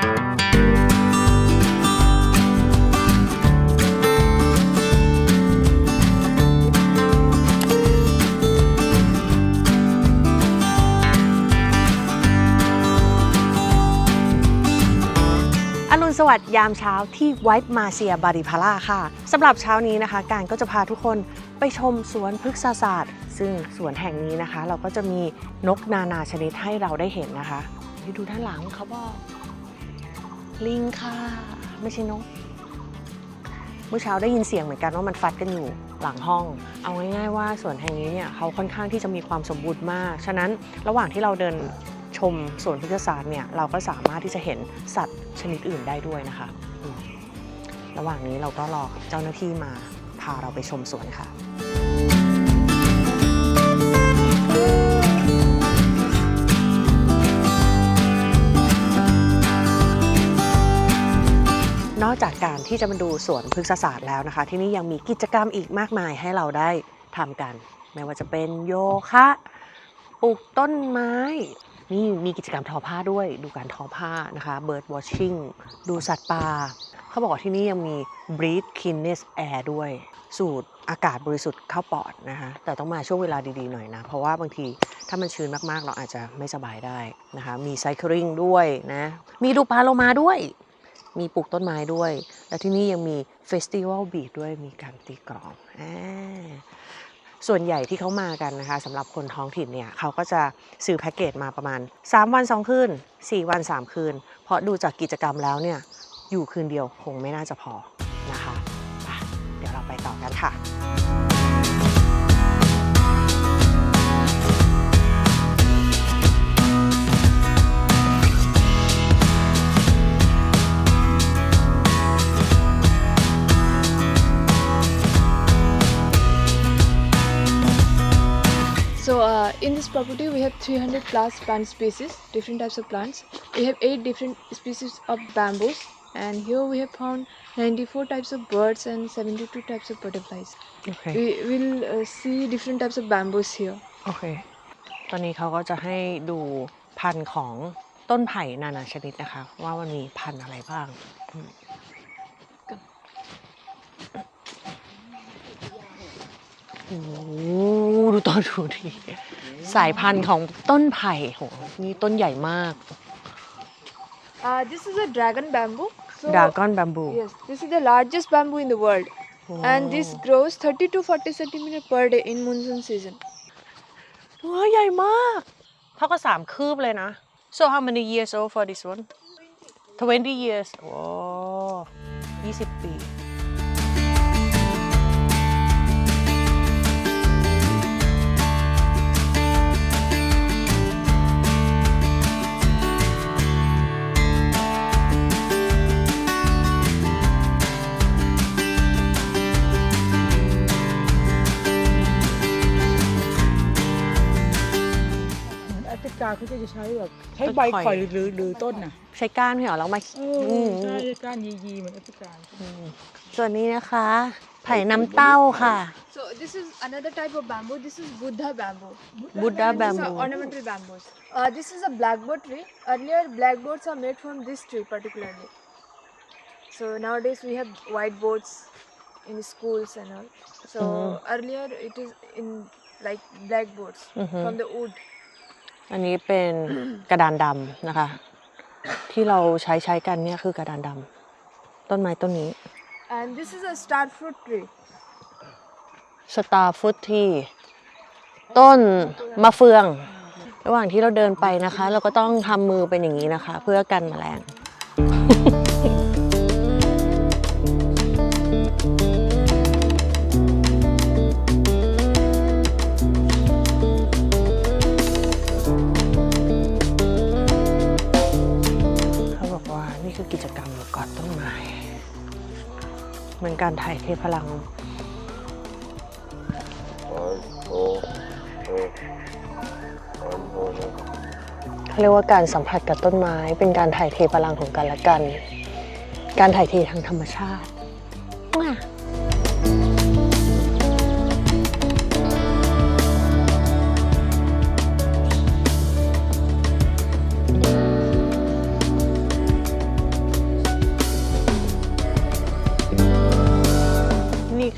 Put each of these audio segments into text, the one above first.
อรุณสวัสดิ์ยามเช้าที่ไวท์มาเซียบาริพาร่าค่ะสำหรับเช้านี้นะคะ การก็จะพาทุกคนไปชมสวนพฤกษศาสตร์ ซึ่งสวนแห่งนี้นะคะ เราก็จะมีนกนานาชนิดให้เราได้เห็นนะคะนี่ดูด้านหลังเขาบอก ลิงค่ะ ไม่ใช่นก เมื่อเช้าได้ยินเสียงเหมือนกันว่ามันฟัดกันอยู่หลังห้อง เอาง่ายๆว่าสวนแห่งนี้เนี่ยเขาค่อนข้างที่จะมีความสมบูรณ์มาก ฉะนั้นระหว่างที่เราเดินชมสวนพฤกษศาสตร์เนี่ยเราก็สามารถที่จะเห็นสัตว์ชนิดอื่นได้ด้วยนะคะ ระหว่างนี้เราก็รอเจ้าหน้าที่มาพาเราไปชมสวนค่ะ อกจากการที่จะมาดูสวนพฤกษศาสตร์แล้วนะคะ ที่นี่ยังมีกิจกรรมอีกมากมายให้เราได้ทำกัน ไม่ว่าจะเป็นโยคะปลูกต้นไม้ นี่มีกิจกรรมทอผ้าด้วย ดูการทอผ้านะคะ bird watching ดูสัตว์ป่าเขาบอกว่าที่นี่ยังมี breathe cleanness air ด้วย สูดอากาศบริสุทธิ์เข้าปอดนะคะ แต่ต้องมาช่วงเวลาดีๆหน่อยนะ เพราะว่าบางทีถ้ามันชื้นมากๆ เราอาจจะไม่สบายได้นะคะ มี cycling ด้วยนะ มีดูปลาโลมาด้วย มีปลูกต้นไม้ด้วย และที่นี่ยังมีเฟสติวัลบีดด้วยมีการตีกลองอส่วนใหญ่ที่เขามากันนะคะสำหรับคนท้องถิ่นเนี่ยเขาก็จะซื้อแพ็กเกจมาประมาณ 3 วัน 2 คืน 4 วัน 3 คืน เพราะดูจากกิจกรรมแล้วเนี่ยอยู่คืนเดียวคงไม่น่าจะพอนะคะเดี๋ยวเราไปต่อกันค่ะ in this property we have 300 plus plant species, different types of plants. We have 8 different species of bamboos and here we have found 94 types of birds and 72 types of butterflies. โอเค We will uh, see different types of bamboos here. โอเค ตอนนี้เขาก็จะให้ดูพันธุ์ของต้นไผ่นานาชนิดนะคะ ว่ามันมีพันธุ์อะไรบ้าง โอ้โหดูต้นดูดิสายพันธุ์ของต้นไผ่โหนี่ต้นใหญ่มาก Uh, this is a dragon bamboo. So ดากอนแบมบู yes, this is the largest bamboo in the world and this grows 30 to 40 centimeter per day in monsoon season. ว้าใหญ่มาก เท่ากับสามคืบเลยนะ so how many years old for this one 20 years โอ้ยี่สิบปี กาเขาจะใช้แบบใช้ใบต้นข่ข่ออยยหรือหรือต้นน่ะใช้ก้านไม่เหรอแล้วมาเออือมใช่ก้านยียีๆเหมือนแอฟริกาอืมส่วนนี้นะคะ ไผ่น้ำเต้าค่ะ So this is another type of bamboo. This is Buddha bamboo. Buddha These are bamboo. ornamental bamboos. Uh, this is a blackboard tree. Earlier, blackboards are made from this tree particularly. So nowadays we have whiteboards in schools and all. So Mhm. earlier it is in like blackboards Mhm. from the wood. อันนี้เป็นกระดานดำนะคะ ที่เราใช้ใช้กันเนี่ยคือกระดานดำต้นไม้ต้นนี้ And this is a star fruit tree. สตาร์ฟุตที่ต้นมะเฟือง ระหว่างที่เราเดินไปนะคะ เราก็ต้องทำมือเป็นอย่างนี้นะคะ เพื่อกันแมลง การถ่ายเทพลังเขาเรียกว่าการสัมผัสกับต้นไม้ เป็นการถ่ายเทพลังของกันและกัน การถ่ายเททางธรรมชาติ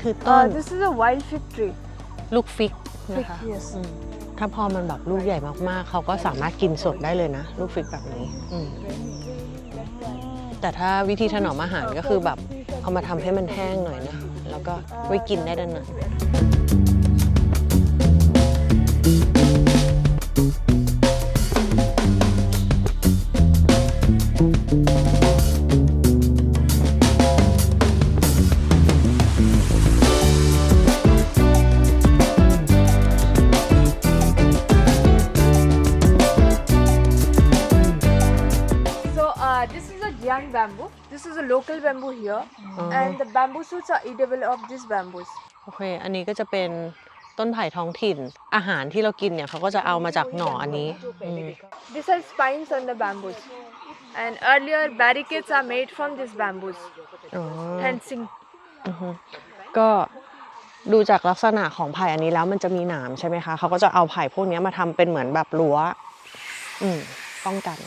คือต้น Uh, this is a wild fig tree. ลูกฟิกนะ Fig, คะ yes. อืมถ้าพอมันแบบลูกใหญ่มากๆ เขาก็สามารถกินสดได้เลยนะ ลูกฟิกแบบนี้อืมแต่ถ้าวิธีถนอมอาหารก็คือแบบเอามาทำให้มันแห้งหน่อยนะ แล้วก็ไว้กินได้นานๆ So bamboo shoots are edible of these bamboos. โอเค อันนี้ก็จะเป็นต้นไผ่ท้องถิ่น อาหารที่เรากินเนี่ยเขาก็จะเอามาจากหน่ออันนี้อืม These are spines on the bamboos, and earlier barricades are made from these bamboos. อ๋อ Fencing. อือฮึก็ดูจากลักษณะของไผ่อันนี้แล้วมันจะมีหนามใช่ไหมคะ เขาก็จะเอาไผ่พวกเนี้ยมาทำเป็นเหมือนแบบรั้ว อืมป้องกัน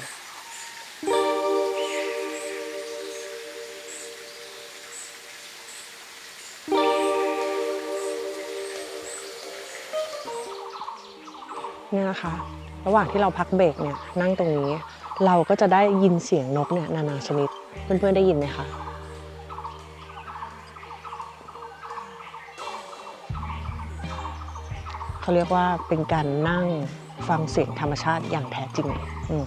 เนี่ยนะคะระหว่างที่เราพักเบรกเนี่ยนั่งตรงนี้ เราก็จะได้ยินเสียงนกเนี่ยนานาชนิดเพื่อนๆได้ยินไหมคะเขาเรียกว่าเป็นการนั่งฟังเสียงธรรมชาติอย่างแท้จริงอืม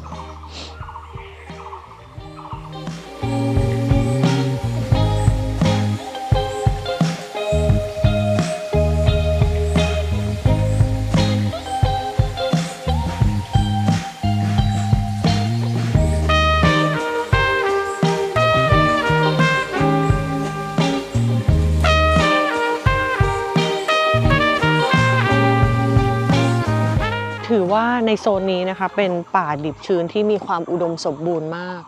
ในโซนนี้นะคะ เป็นป่าดิบชื้นที่มีความอุดมสมบูรณ์มาก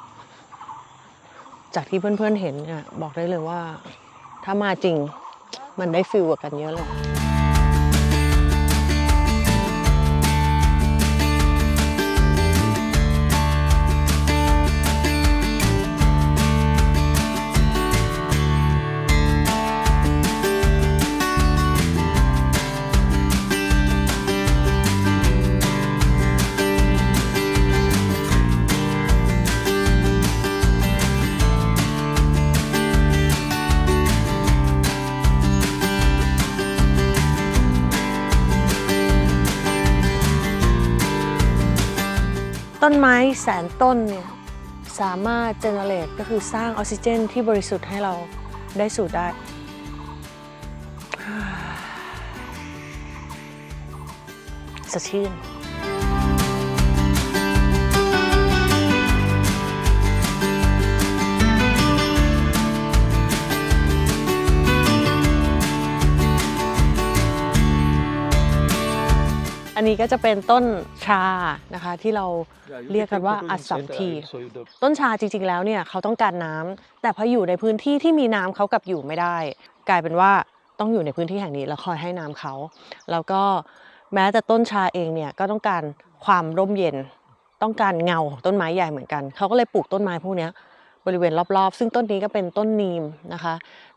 จากที่เพื่อนๆเห็นเนี่ยบอกได้เลยว่า ถ้ามาจริงมันได้ฟิลกว่ากันเยอะเลย ต้นไม้แสนต้นเนี่ยสามารถเจเนเรตก็คือสร้างออกซิเจนที่บริสุทธิ์ให้เราได้สูดได้ สดชื่น นี้ก็จะเป็นต้นชานะคะ ที่เราเรียกกันว่าอัสสัมทีต้นชาจริง ๆ แล้วเนี่ยเขาต้องการน้ำแต่พออยู่ในพื้นที่ที่มีน้ำเขากลับอยู่ไม่ได้ กลายเป็นว่าต้องอยู่ในพื้นที่แห่งนี้แล้วคอยให้น้ำเขาแล้วก็แม้แต่ต้นชาเองเนี่ยก็ต้องการความร่มเย็น ต้องการเงาของต้นไม้ใหญ่เหมือนกันเขาก็เลยปลูกต้นไม้พวกนี้บริเวณรอบๆ ซึ่งต้นนี้ก็เป็นต้นนีมนะคะ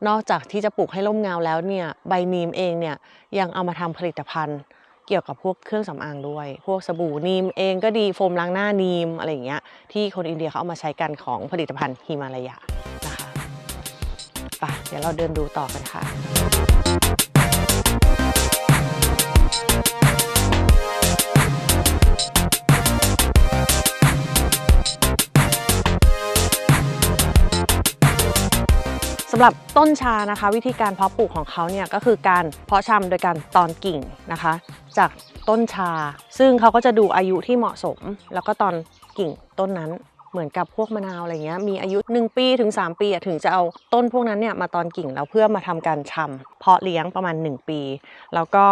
นอกจากที่จะปลูกให้ร่มเงาแล้วเนี่ยใบนีมเองเนี่ยยังเอามาทำผลิตภัณฑ์ เกี่ยวกับพวกเครื่องสำอางด้วย พวกสบู่นีมเองก็ดีโฟมล้างหน้านีมอะไรอย่างเงี้ยที่คนอินเดียเขาเอามาใช้กันของผลิตภัณฑ์ฮิมาลายานะคะไปเดี๋ยวเราเดินดูต่อกันค่ะ สำหรับต้นชานะคะ วิธีการเพาะปลูกของเขาเนี่ยก็คือการเพาะชำโดยการตอนกิ่งนะคะ จากต้นชา ซึ่งเขาก็จะดูอายุที่เหมาะสม แล้วก็ตอนกิ่งต้นนั้นเหมือนกับพวกมะนาวอะไรเงี้ยมีอายุ 1 ปีถึง 3 ปีถึงจะเอาต้นพวกนั้นเนี่ยมาตอนกิ่งแล้วเพื่อมาทำการชำเพาะเลี้ยงประมาณ 1 ปี แล้วก็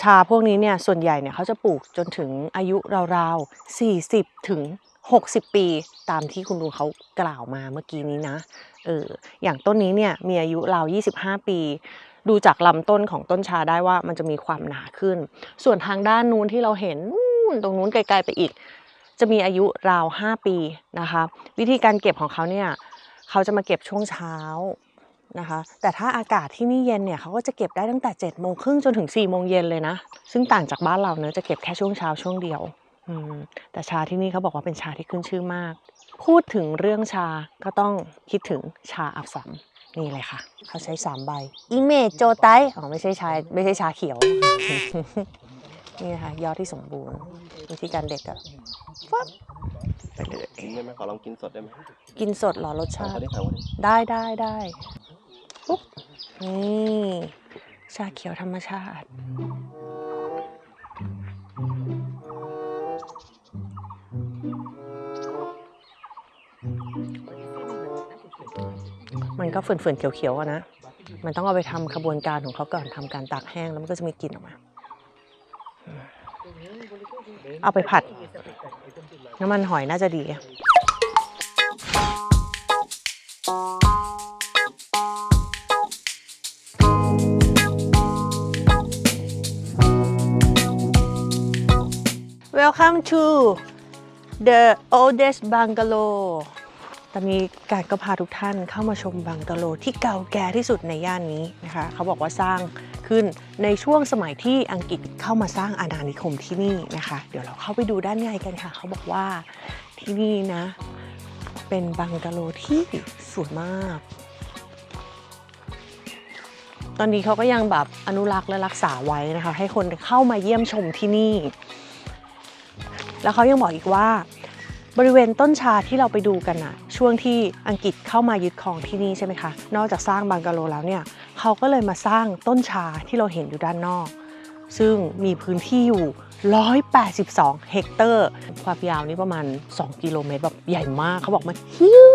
ชาพวกนี้เนี่ยส่วนใหญ่เนี่ยเขาจะปลูกจนถึงอายุราวๆ40ถึง 60 ปีตามที่คุณลุงเขากล่าวมาเมื่อกี้นี้นะเอออย่างต้นนี้เนี่ยมีอายุราว 25 ปี ดูจากลำต้นของต้นชาได้ว่ามันจะมีความหนาขึ้น ส่วนทางด้านนู้นที่เราเห็นนู่นตรงนู้นไกลๆไปอีก จะมีอายุราว 5 ปีนะคะ วิธีการเก็บของเขาเนี่ยเขาจะมาเก็บช่วงเช้านะคะ แต่ถ้าอากาศที่นี่เย็นเนี่ยเขาก็จะเก็บได้ตั้งแต่7จ็ดโมงครึ่งจนถึง4ี่โมงเย็นเลยนะ ซึ่งต่างจากบ้านเราเนอะจะเก็บแค่ช่วงเช้าช่วงเดียว อืมแต่ชาที่นี่เขาบอกว่าเป็นชาที่ขึ้นชื่อมาก พูดถึงเรื่องชาก็ต้องคิดถึงชาอับสัมนี่เลยค่ะ เขาใช้สามใบอิเมจโจไตอ๋อไม่ใช่ชาไม่ใช่ชาเขียว นี่นะคะยอดที่สมบูรณ์วิธีการเด็ดอะฟับไปเลยกินได้ไหมขอลองกินสดได้ไหมกินสดเหรอรสถามชาเขาติได้ถามเขาดิได้ได้ได้ปุ๊บนี่ชาเขียวธรรมชาติ ก็ฝืนๆเขียวๆอะนะ มันต้องเอาไปทำขบวนการของเขาก่อนทำการตากแห้งแล้วมันก็จะมีกลิ่นออกมา เอาไปผัด น้ำมันหอยน่าจะดี Welcome to the oldest bungalow ตอนนี้การก็พาทุกท่านเข้ามาชมบังกะโลที่เก่าแก่ที่สุดในย่านนี้นะคะ เขาบอกว่าสร้างขึ้นในช่วงสมัยที่อังกฤษเข้ามาสร้างอาณานิคมที่นี่นะคะ เดี๋ยวเราเข้าไปดูด้านในกันค่ะ เขาบอกว่าที่นี่นะ เป็นบังกะโลที่สวยมาก ตอนนี้เขาก็ยังแบบอนุรักษ์และรักษาไว้นะคะ ให้คนเข้ามาเยี่ยมชมที่นี่ แล้วเขายังบอกอีกว่า บริเวณต้นชาที่เราไปดูกันนะ ช่วงที่อังกฤษเข้ามายึดครองที่นี่ใช่ไหมคะ นอกจากสร้างบังกะโลแล้วเนี่ยเขาก็เลยมาสร้างต้นชาที่เราเห็นอยู่ด้านนอก ซึ่งมีพื้นที่อยู่ 182 เฮกเตอร์ ความยาวนี่ประมาณ 2 กิโลเมตรแบบใหญ่มากเขาบอกมันฮิว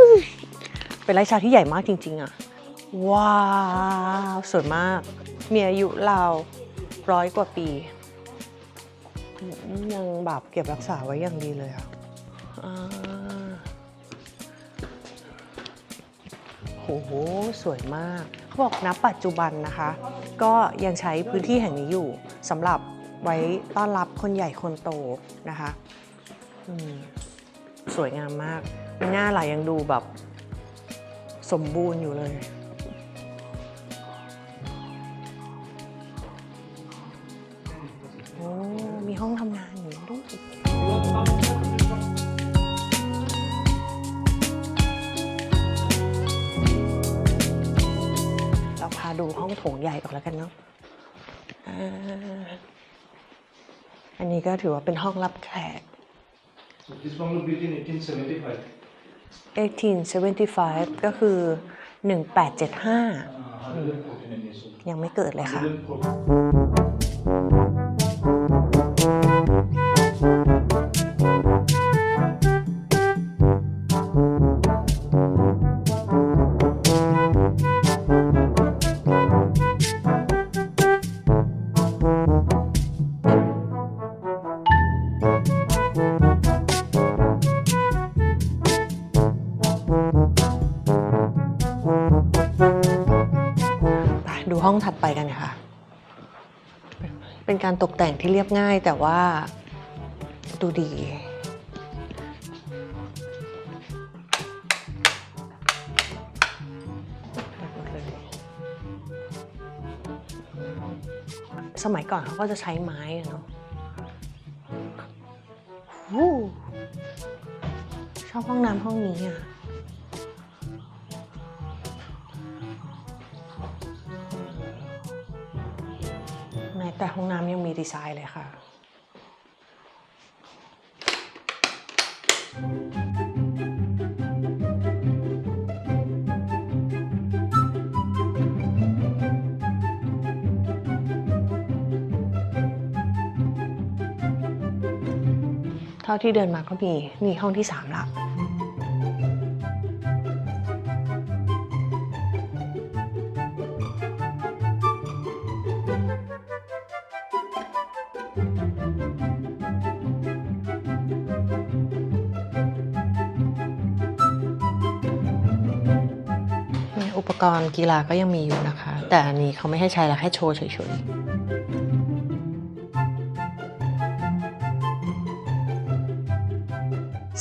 เป็นไร่ชาที่ใหญ่มากจริง ๆอะว้าวสวยมาก มีอายุราวร้อยกว่าปี ยังแบบเก็บรักษาไว้อย่างดีเลยอะ อ่าโห สวยมาก เขาบอกณปัจจุบันนะคะ ก็ยังใช้พื้นที่แห่งนี้อยู่สำหรับไว้ต้อนรับคนใหญ่คนโตนะคะสวยงามมาก หน้าหลายยังดูแบบ สมบูรณ์อยู่เลย โอ้ มีห้องทำงาน โถงใหญ่ก่อนแล้วกันเนาะอ่าอันนี้ก็ถือว่าเป็นห้องรับแขก This bungalow built in 1875. 1875 ก็คือ 1875 Uh, 149 years old. ยังไม่เกิดเลยค่ะ 149. ตกแต่งที่เรียบง่ายแต่ว่าดูดี สมัยก่อนเขาก็จะใช้ไม้เนาะชอบห้องน้ำห้องนี้อะ ห้องน้ำยังมีดีไซน์เลยค่ะเท่าที่เดินมาก็มีมีห้องที่สามละ กรณ์กีฬาก็ยังมีอยู่นะคะ แต่อันนี้เขาไม่ให้ใช้แล้วแค่โชว์เฉยๆ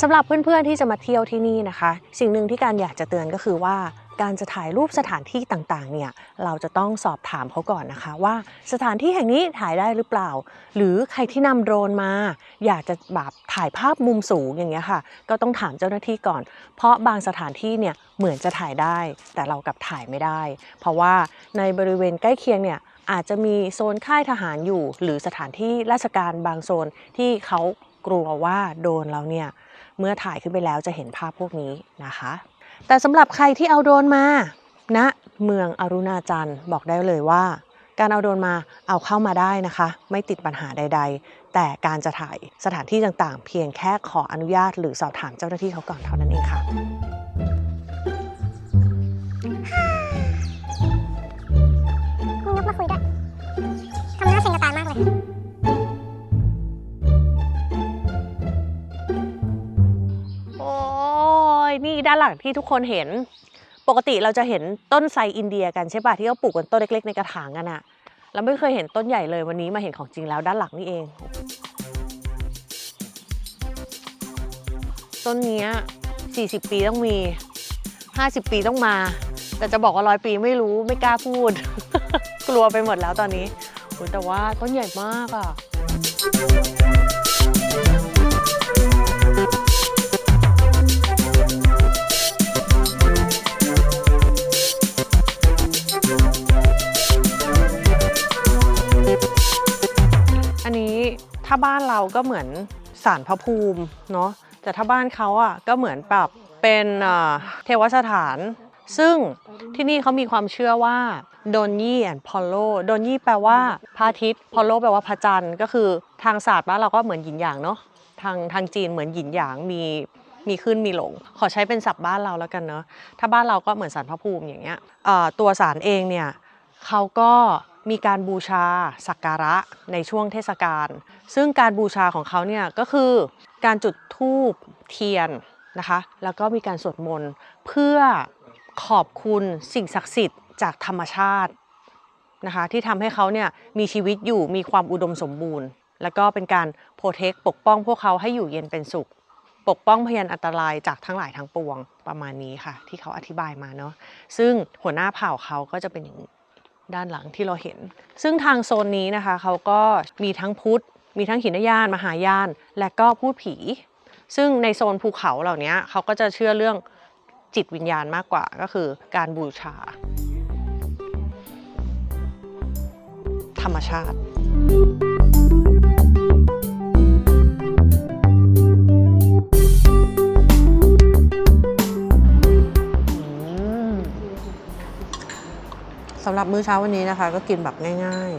สำหรับเพื่อนๆที่จะมาเที่ยวที่นี่นะคะ สิ่งหนึ่งที่การอยากจะเตือนก็คือว่า การจะถ่ายรูปสถานที่ต่างๆเนี่ยเราจะต้องสอบถามเขาก่อนนะคะ ว่าสถานที่แห่งนี้ถ่ายได้หรือเปล่า หรือใครที่นำโดรนมา อยากจะแบบถ่ายภาพมุมสูงอย่างเงี้ยค่ะ ก็ต้องถามเจ้าหน้าที่ก่อน เพราะบางสถานที่เนี่ยเหมือนจะถ่ายได้ แต่เรากลับถ่ายไม่ได้ เพราะว่าในบริเวณใกล้เคียงเนี่ยอาจจะมีโซนค่ายทหารอยู่ หรือสถานที่ราชการบางโซนที่เขากลัวว่าโดรนเราเนี่ยเมื่อถ่ายขึ้นไปแล้วจะเห็นภาพพวกนี้นะคะ แต่สำหรับใครที่เอาโดรนมาณนะเมืองอรุณาจันทร์บอกได้เลยว่า การเอาโดรนมาเอาเข้ามาได้นะคะ ไม่ติดปัญหาใด ๆ แต่การจะถ่ายสถานที่ต่างๆ เพียงแค่ขออนุญาตหรือสอบถามเจ้าหน้าที่เขาก่อนเท่านั้นเองค่ะ ที่ทุกคนเห็น ปกติเราจะเห็นต้นไทรอินเดียกันใช่ป่ะที่เขาปลูกกันต้นเล็กๆในกระถางกันอะเราไม่เคยเห็นต้นใหญ่เลยวันนี้มาเห็นของจริงแล้วด้านหลังนี่เอง ต้นเนี้ย40 ปีต้องมี 50 ปีต้องมา แต่จะบอกว่าร้อยปีไม่รู้ไม่กล้าพูด กลัวไปหมดแล้วตอนนี้แต่ว่าต้นใหญ่มากอะอั เราก็เหมือนสารพระภูมิเนาะแต่ถ้าบ้านเขาอะก็เหมือนแบบเป็นเทวสถาน ซึ่งที่นี่เขามีความเชื่อว่าโดนยี่แอนพอลโลโดนยี่แปลว่าพระอาทิตย์พอลโลแปลว่าพระจันทร์ก็คือทางศาสตร์บ้านเราก็เหมือนหยินหยางเนาะทางทางจีนเหมือนหยินหยางมีมีขึ้นมีลง ขอใช้เป็นศัพท์บ้านเราแล้วกันเนาะถ้าบ้านเราก็เหมือนสารพระภูมิอย่างเงี้ยตัวสารเองเนี่ยเขาก็ มีการบูชาสักการะในช่วงเทศกาล ซึ่งการบูชาของเขาเนี่ยก็คือการจุดธูปเทียนนะคะ แล้วก็มีการสวดมนต์เพื่อขอบคุณสิ่งศักดิ์สิทธิ์จากธรรมชาตินะคะที่ทำให้เขาเนี่ยมีชีวิตอยู่มีความอุดมสมบูรณ์ แล้วก็เป็นการโปรเทคปกป้องพวกเขาให้อยู่เย็นเป็นสุข ปกป้องพยานอันตรายจากทั้งหลายทั้งปวงประมาณนี้ค่ะ ที่เขาอธิบายมาเนาะซึ่งหัวหน้าเผ่าเขาก็จะเป็นอย่างนี้ ด้านหลังที่เราเห็น ซึ่งทางโซนนี้นะคะเขาก็มีทั้งพุทธ มีทั้งหินยาน มหายาน และก็พูดผี ซึ่งในโซนภูเขาเหล่านี้เขาก็จะเชื่อเรื่องจิตวิญญาณมากกว่าก็คือการบูชา ธรรมชาติ สำหรับมื้อเช้าวันนี้นะคะ ก็กินแบบง่ายๆ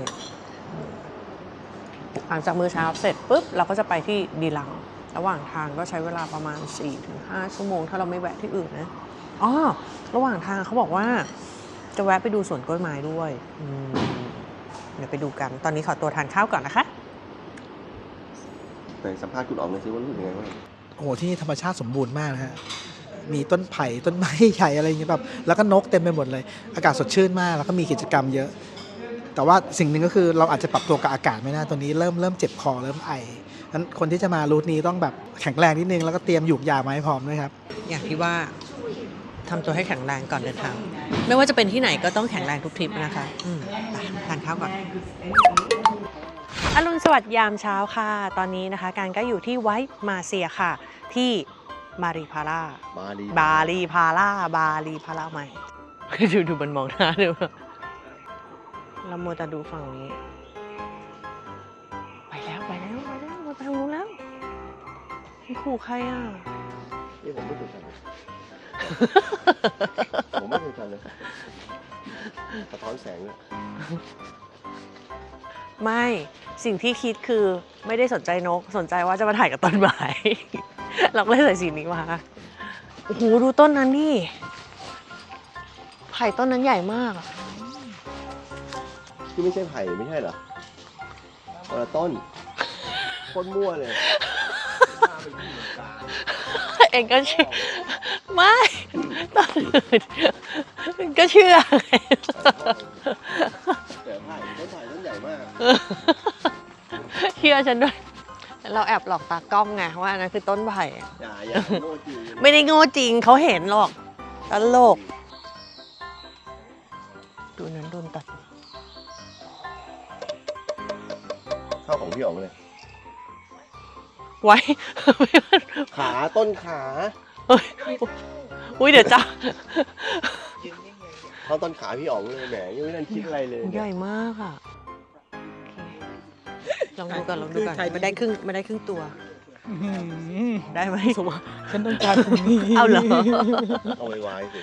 หลังจากมื้อเช้าเสร็จปุ๊บเราก็จะไปที่ดีลัง ระหว่างทางก็ใช้เวลาประมาณ 4-5 ชั่วโมง ถ้าเราไม่แวะที่อื่นนะอ๋อระหว่างทางเขาบอกว่า จะแวะไปดูสวนกล้วยไม้ด้วยอืมเดี๋ยวไปดูกัน ตอนนี้ขอตัวทานข้าวก่อนนะคะในสัมภาษณ์คุณอ๋อมหน่อยสิว่ารู้สึกยังไงบ้างโอ้โหที่นี่ธรรมชาติสมบูรณ์มากนะฮะ มีต้นไผ่ต้นไม้ใหญ่อะไรอย่างเงี้ยแบบแล้วก็นกเต็มไปหมดเลย อากาศสดชื่นมาก แล้วก็มีกิจกรรมเยอะ แต่ว่าสิ่งหนึ่งก็คือเราอาจจะปรับตัวกับอากาศไม่ได้ตัวนี้เริ่มเริ่มเจ็บคอเริ่มไอนั้นคนที่จะมารูทนี้ต้องแบบแข็งแรงนิดนึงแล้วก็เตรียมหยูกยามาให้พร้อมด้วยครับ อย่างที่ว่าทำตัวให้แข็งแรงก่อนเดินทาง ไม่ว่าจะเป็นที่ไหนก็ต้องแข็งแรงทุกทริปนะคะอืมไปทานข้าวก่อนอรุณสวัสดิ์ยามเช้าค่ะ ตอนนี้นะคะ การก็อยู่ที่ไวท์มาเซียค่ะ ที่ มารีพาร่ามาลีบาลีพาร่าบาลีพาร่าใหม่ ดูดูมันมองหน้าดูเราโมวแต่ดูฝั่งนี้ ไปแล้วไปแล้วไปแล้วมาไปทางนู้นแล้วมันขู่ใครอะ นี่ผมไม่เคยทันเลยผมไม่เคยทันเลยสะท้อนแสงเนี่ยไม่สิ่งที่คิดคือไม่ได้สนใจนกสนใจว่าจะมาถ่ายกับต้นไม้ เราก็เลยใส่สีนี้มาโอ้โหดูต้นนั้นดิไผ่ต้นนั้นใหญ่มากอะที่ไม่ใช่ไผ่ไม่ใช่เหรอคนละต้นโคนมั่วเลย เองก็เชื่อไม่ต้นอื่นก็เชื่อไงแต่ไผ่ต้นไผ่ต้นใหญ่มาก เชื่อฉันด้วย เราแอบหลอกตากล้องไงว่าอันนั้นคือต้นไผ่อย่าอย่าโง่จริงไม่ได้โง่จริงเขาเห็นหรอกตลก ดูนั้นโดนตัดข้าของพี่อ๋องเลย ไว้ ขาต้นขาเฮ้ยอุ้ยเดี๋ยวจ้าเข้าต้นขาพี่อ๋องเลยแหมยังไม่ทันคิดอะไรเลย ใหญ่มากอะ ลองดูก่อนลองดูก่อนไม่ได้ครึ่งไม่ได้ครึ่งตัวอื้อหือได้ไหมสวะฉันต้องการคนนี้เอาเหรอเอาไว้ไว้สิ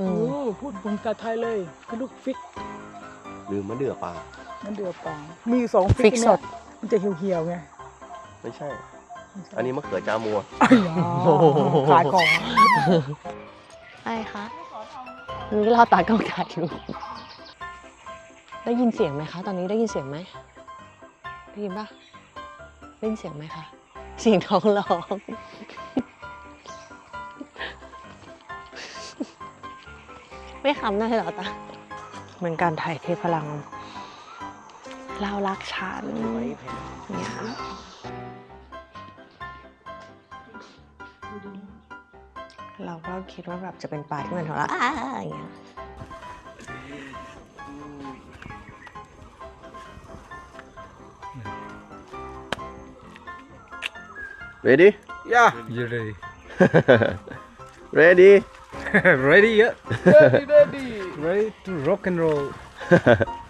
อืโอ้มพูดภาษาไทยเลยคือลูกฟิกลืมมะเดื่อปลามันเดือดปางมีสองฟิฟิกกสเนี่ยดมันจะเหี่ยวๆไงไม่ใช่ อันนี้มะเขือจามัวขายของใช่คะนี่เราตากล้องถ่ายรูปได้ยินเสียงไหมคะ ตอนนี้ได้ยินเสียงไหม ได้ยินปะได้ยินเสียงไหมคะเสียงท้องร้อง ไม่ขำได้เหรอตาเหมือนการถ่ายเทพลัง เรารักฉันเนี่ยเราก็คิดว่าแบบจะเป็นปลาที่มันหัวเราะอ่าอย่างเงี้ย ready Yeah, you're ready. ready ready, yeah. Ready, ready. Ready to rock and roll.